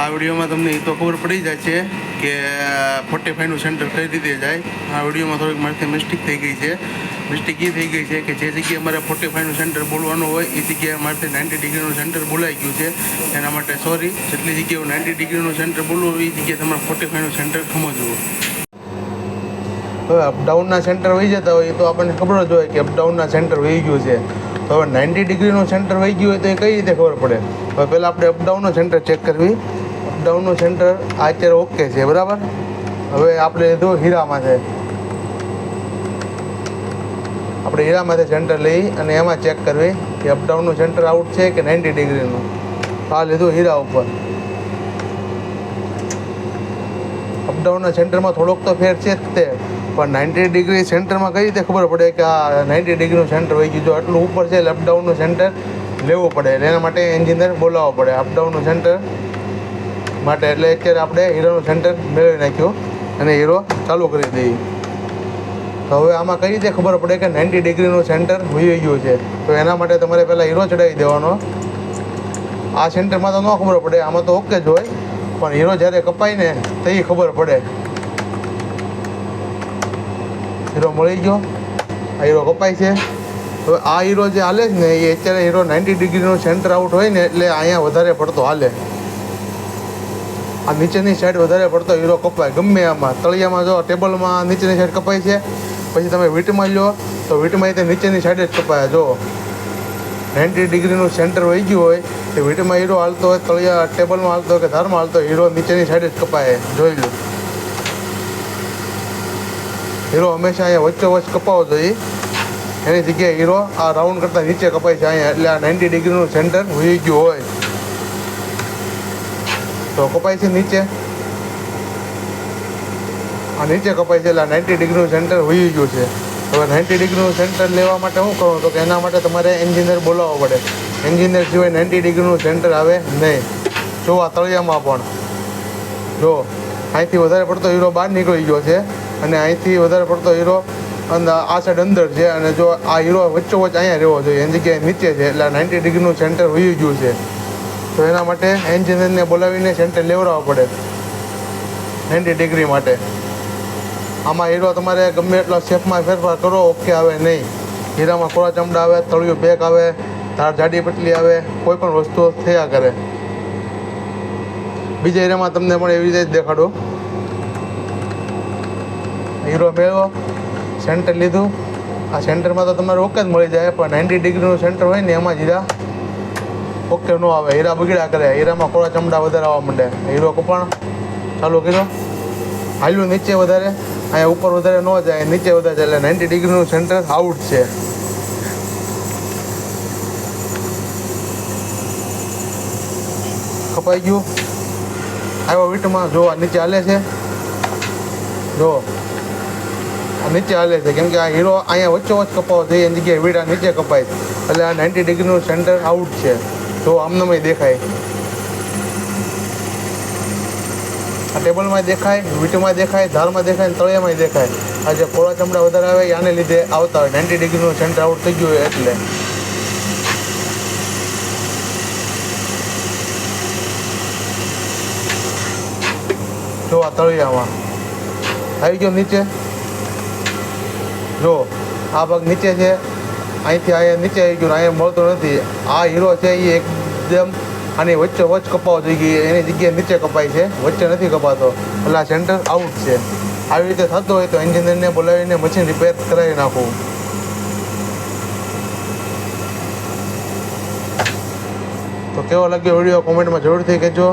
આ વિડીયોમાં તમને એ તો ખબર પડી જાય છે કે ફોર્ટી ફાઈવનું સેન્ટર કઈ રીતે જાય આ વિડીયોમાં થોડીક મારાથી મિસ્ટેક થઈ ગઈ છે. મિસ્ટેક એ થઈ ગઈ છે કે જે જગ્યાએ મારે ફોર્ટી ફાઈવનું સેન્ટર બોલવાનું હોય, એ જગ્યાએ મારાથી નાઇન્ટી ડિગ્રીનું સેન્ટર બોલાઈ ગયું છે. એના માટે સોરી જેટલી જગ્યાએ નાઇન્ટી ડિગ્રીનું સેન્ટર બોલવું એ જગ્યાએ તમારે ફોર્ટી ફાઈવનું સેન્ટર સમજવું હવે અપડાઉનના સેન્ટર વહી જતા હોય, એ તો આપણને ખબર જ હોય કે અપડાઉનના સેન્ટર વહી ગયું છે. હવે નાઇન્ટી ડિગ્રીનું સેન્ટર વહી ગયું હોય તો એ કઈ રીતે ખબર પડે? હવે પહેલાં આપણે અપડાઉનનું સેન્ટર ચેક કરવી. અપડાઉનનું સેન્ટર આ અત્યારે ઓકે છે, બરાબર? હવે આપણે લીધું હીરામાંથી આપણે હીરામાંથી સેન્ટર લઈ અને એમાં ચેક કરવી કે અપડાઉનનું સેન્ટર આઉટ છે કે નાઇન્ટી ડિગ્રીનું આ લીધું હીરા ઉપર. અપડાઉનના સેન્ટરમાં થોડોક તો ફેર છે જ તે, પણ નાઇન્ટી ડિગ્રી સેન્ટરમાં કઈ રીતે ખબર પડે કે આ નાઇન્ટી ડિગ્રીનું સેન્ટર વહી ગયું? જો આટલું ઉપર છે એટલે અપડાઉનનું સેન્ટર લેવું પડે. એટલે એના માટે એન્જિનિયર બોલાવવો પડે. અપડાઉનનું સેન્ટર માટે એટલે અત્યારે આપણે હીરોનું સેન્ટર મેળવી નાખ્યું અને હીરો ચાલુ કરી દઈએ. તો હવે આમાં કઈ રીતે ખબર પડે કે નાઇન્ટી ડિગ્રીનું સેન્ટર ભૂઈ ગયું છે? તો એના માટે તમારે પહેલાં હીરો ચડાવી દેવાનો. આ સેન્ટરમાં તો ન ખબર પડે, આમાં તો ઓકે જ હોય, પણ હીરો જ્યારે કપાય ને તો એ ખબર પડે. હીરો મળી ગયો. આ હીરો કપાય છે. હવે આ હીરો જે હાલે છે ને, એ અત્યારે હીરો નાઇન્ટી ડિગ્રીનો સેન્ટર આઉટ હોય ને એટલે અહીંયા વધારે પડતો હાલે. આ નીચેની સાઈડ વધારે પડતો હીરો કપાય. ગમે આમાં. તળિયામાં જો, ટેબલમાં નીચેની સાઈડ કપાય છે. પછી તમે વીટમાં લો તો વીટમાં તે નીચેની સાઈડ જ કપાય. જો નાઇન્ટી ડિગ્રીનું સેન્ટર વહી ગયું હોય, તો વીટમાં હીરો હાલતો હોય, તળિયા ટેબલમાં હાલતો હોય કે ધારમાં હાલતો હોય, હીરો નીચેની સાઈડ જ કપાય. જોઈ લો હીરો હંમેશા અહીંયા વચ્ચો વચ્ચ કપાવો જોઈએ. એની જગ્યાએ હીરો આ રાઉન્ડ કરતાં નીચે કપાય છે. અહીંયા એટલે આ નાઇન્ટી ડિગ્રીનું સેન્ટર વહી ગયું હોય. તો કપાય છે નીચે. આ નીચે કપાય છે એટલે નાઇન્ટી ડિગ્રીનું સેન્ટર હોઈ ગયું છે. હવે નાઇન્ટી ડિગ્રીનું સેન્ટર લેવા માટે શું કરવું તો કે એના માટે તમારે એન્જિનિયર બોલાવવો પડે. એન્જિનિયર સિવાય નાઇન્ટી ડિગ્રીનું સેન્ટર આવે નહીં. જો આ તળિયામાં પણ. જો, અહીંથી વધારે પડતો હીરો બહાર નીકળી ગયો છે અને અહીંથી વધારે પડતો હીરો આ સાઈડ અંદર છે અને જો આ હીરો વચ્ચોવચ્ચ અહીંયા રહેવો જોઈએ એની જગ્યાએ નીચે છે એટલે નાઇન્ટી ડિગ્રીનું સેન્ટર હોઈ ગયું છે. તો એના માટે એન્જિનિયરને બોલાવીને સેન્ટર લેવડાવવા પડે. નાઇન્ટી ડિગ્રી માટે. આમાં હીરો તમારે ગમે એટલો શેપમાં ફેરફાર કરો, ઓકે આવે નહીં. હીરામાં કોળા ચમડા આવે, તળિયું બેગ આવે, ધાર જાડી પટલી આવે, કોઈ પણ વસ્તુ થયા કરે. બીજા હીરામાં તમને પણ એવી રીતે જ દેખાડું. હીરો મેળવો, સેન્ટર લીધું. આ સેન્ટરમાં તો તમારે ઓકે જ મળી જાય, પણ નાઇન્ટી ડિગ્રીનું સેન્ટર હોય ને એમાં જ હીરા ઓકે ન આવે, હીરા બગડ્યા કરે. હીરામાં કોળા ચમડા વધારે આવવા માંડે. હીરો કપાણ ચાલુ કીધો હાલ્યું નીચે વધારે. અહીંયા ઉપર વધારે ન જાય, નીચે વધારે જાય. એટલે નાઇન્ટી ડિગ્રીનું સેન્ટર આઉટ છે. કપાઈ ગયું. આવ્યો વીટમાં. જો આ નીચે હાલે છે. જો. નીચે હાલે છે. કેમ કે આ હીરો અહીંયા વચ્ચો વચ્ચ કપાવો જોઈએ. એની જગ્યાએ વીડા નીચે કપાય. એટલે આ નાઇન્ટી ડિગ્રીનું સેન્ટર આઉટ છે. જો આમનામાં દેખાય. આ ટેબલમાં દેખાય, વીટમાં દેખાય, ધારમાં દેખાય અને તળિયામાં દેખાય. આ જે કોળા ચમડા વધારે આવે આને લીધે આવતા હોય. નાઇન્ટી ડિગ્રીનું સેન્ટર આઉટ થઈ ગયું એટલે. જો આ તળિયામાં. આવી ગયો નીચે. જો, આ ભાગ નીચે છે. અહીંથી અહીંયા નીચે આવી ગયું અહીંયા મળતો નથી. આ હીરો છે એ એકદમ આની વચ્ચે વચ્ચ કપાવો જોઈએ એની જગ્યાએ નીચે કપાય છે. વચ્ચે નથી કપાતો. એટલે આ સેન્ટર આઉટ છે. આવી રીતે થતો હોય તો એન્જિનિયરને બોલાવીને મશીન રિપેર કરાવી નાખવું તો કેવો લાગ્યો વીડિયો કોમેન્ટમાં જરૂરથી કહેજો.